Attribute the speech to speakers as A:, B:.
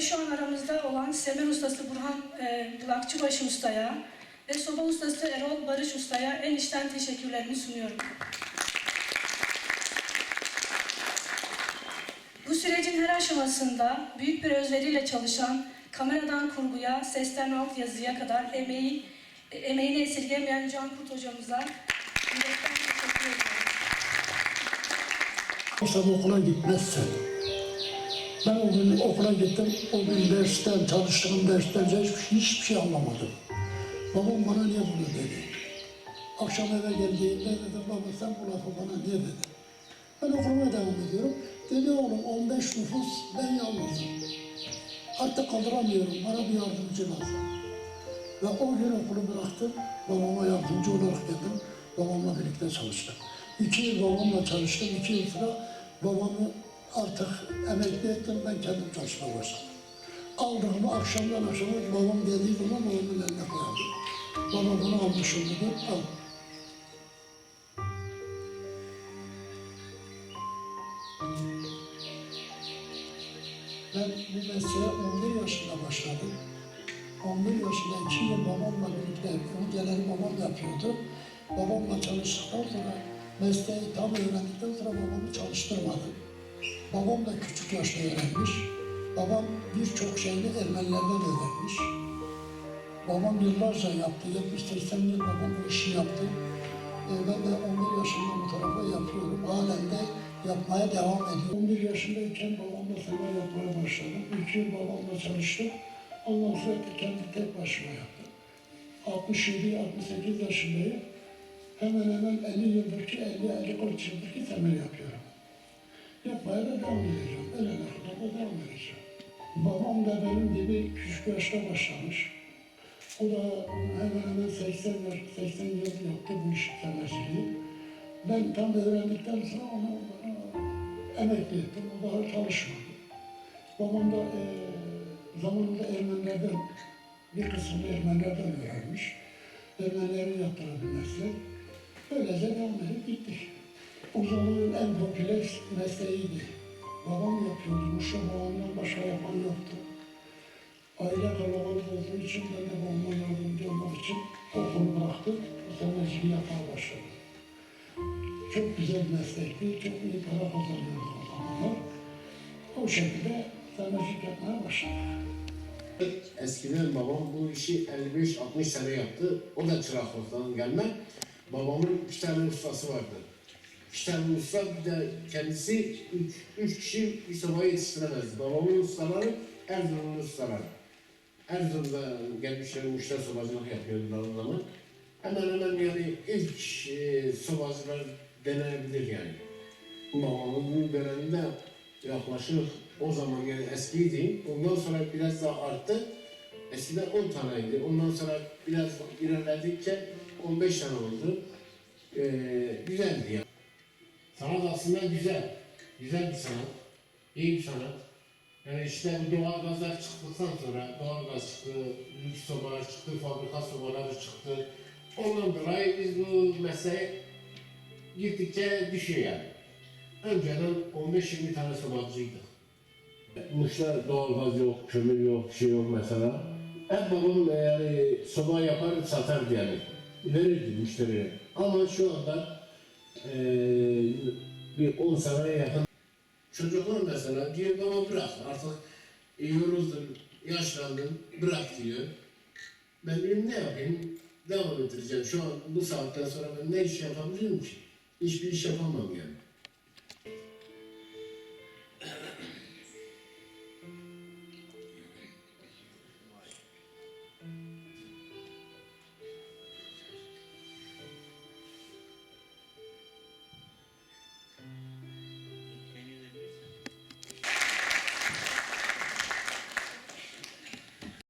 A: şu an aramızda olan semer ustası Burhan e, Bulakçıbaşı Usta'ya ve soba ustası Erol Barış Usta'ya en içten teşekkürlerimi sunuyorum. Bu sürecin her aşamasında büyük bir özveriyle çalışan, kameradan kurguya, sesten altyazıya kadar emeği, emeğini esirgemeyen Can Kurt hocamıza teşekkür ediyorum.
B: Akşam okula gitmezsen. Ben o gün okula gittim, o gün dersten, çalıştığım derslerce hiçbir, hiçbir şey anlamadım. Babam bana niye bunu dedi? Akşam eve geldiğimde dedim, baba sen bu lafı bana niye dedin? Ben okuluma devam ediyorum. Dedi oğlum 15 nüfus, ben yalnızım. Artık kaldıramıyorum, bana bir yardımcı lazım. Ve o gün okulu bıraktım, babama yardımcı olarak geldim. Babamla birlikte çalıştım. İki yıl babamla çalıştım, iki yıl sonra babamı artık emekli ettim, ben kendim çalışmaya başladım. Aldığımı akşamdan akşama babam dediği zaman babamın eline koyardım. Baba bunu almışım dedi, al. Ben bu mesleğe 11 yaşında başladım. 11 yaşında iki yıl babamla birlikte bunu genel babam yapıyordu. Babamla çalıştıktan sonra mesleği tam öğrendikten sonra babamı çalıştırmadım. Babam da küçük yaşta öğrenmiş. Babam birçok şeyini Ermenilerden öğrenmiş. Babam yıllarca yaptı, 70-80 yıl babam bu işi yaptı. Ee, ben de 11 yaşında bu tarafa yapıyorum. Halen de yapmaya devam ediyorum. 11 yaşındayken babamla sefer yapmaya başladım. 2 yıl babamla çalıştım. Ondan sonra kendi tek başıma yaptım. 67-68 yaşındayım. Hemen hemen 50 yıldır ki 50-50 yıldır ki temel yapıyorum. Yapmaya da devam edeceğim. Kadar da devam edeceğim. Babam da benim gibi küçük yaşta başlamış. O da hemen hemen 80, yaş, 80 yıl yaptı bu işi temelciliği. Ben tam öğrendikten sonra onu emekli ettim. O daha çalışmadı. Babam da e, zamanında Ermenilerden, bir kısmını Ermenilerden öğrenmiş. Ermenilerin yaptığı bir meslek. Böylece devam edip gittik. O zamanın en popüler mesleğiydi. Babam yapıyordu. Muşa babamdan başka yapan yoktu. Aile kalabalık olduğu için ben de babama yardımcı olmak için okulu. Bu seferciliği yapmaya başladım. Çok güzel meslekti. Çok iyi para kazanıyordum o zamanlar. O şekilde sefercilik yapmaya başladım.
C: Eskiden babam bu işi 55-60 sene yaptı. O da çıraklıktan gelme. Babamın iki tane ustası vardı. İki tane usta bir de kendisi üç, üç kişi bir sobayı yetiştiremezdi. Babamın ustaları Erzurum'un ustaları. Erzurum'da gelmişler müşter sobacılık yapıyordular o zaman. Hemen hemen yani ilk e, sobacılar denenebilir yani. Babamın bu döneminde yaklaşık o zaman yani eskiydi. Ondan sonra biraz daha arttı. Eskiden 10 taneydi. Ondan sonra biraz ilerledikçe 15 tane oldu. Aslında güzel. Güzel bir sanat. İyi bir sanat. Yani işte bu doğal gazlar çıktıktan sonra doğal gaz çıktı, lüks sobalar çıktı, fabrika sobaları çıktı. Ondan dolayı biz bu mesleğe gittikçe düşüyor yani. Önceden 15-20 tane sobacıydık. Muş'ta doğalgaz yok, kömür yok, şey yok mesela. Hep babam yani soba yapar satardı yani. Verirdi müşteriye. Ama şu anda e, bir 10 seneye yakın çocuklar mesela diyor baba bırak artık e, yoruldun, yaşlandın, bırak diyor. Ben diyorum ne yapayım? Devam ettireceğim. Şu an bu saatten sonra ben ne iş yapabilirim ki? Hiçbir iş yapamam yani.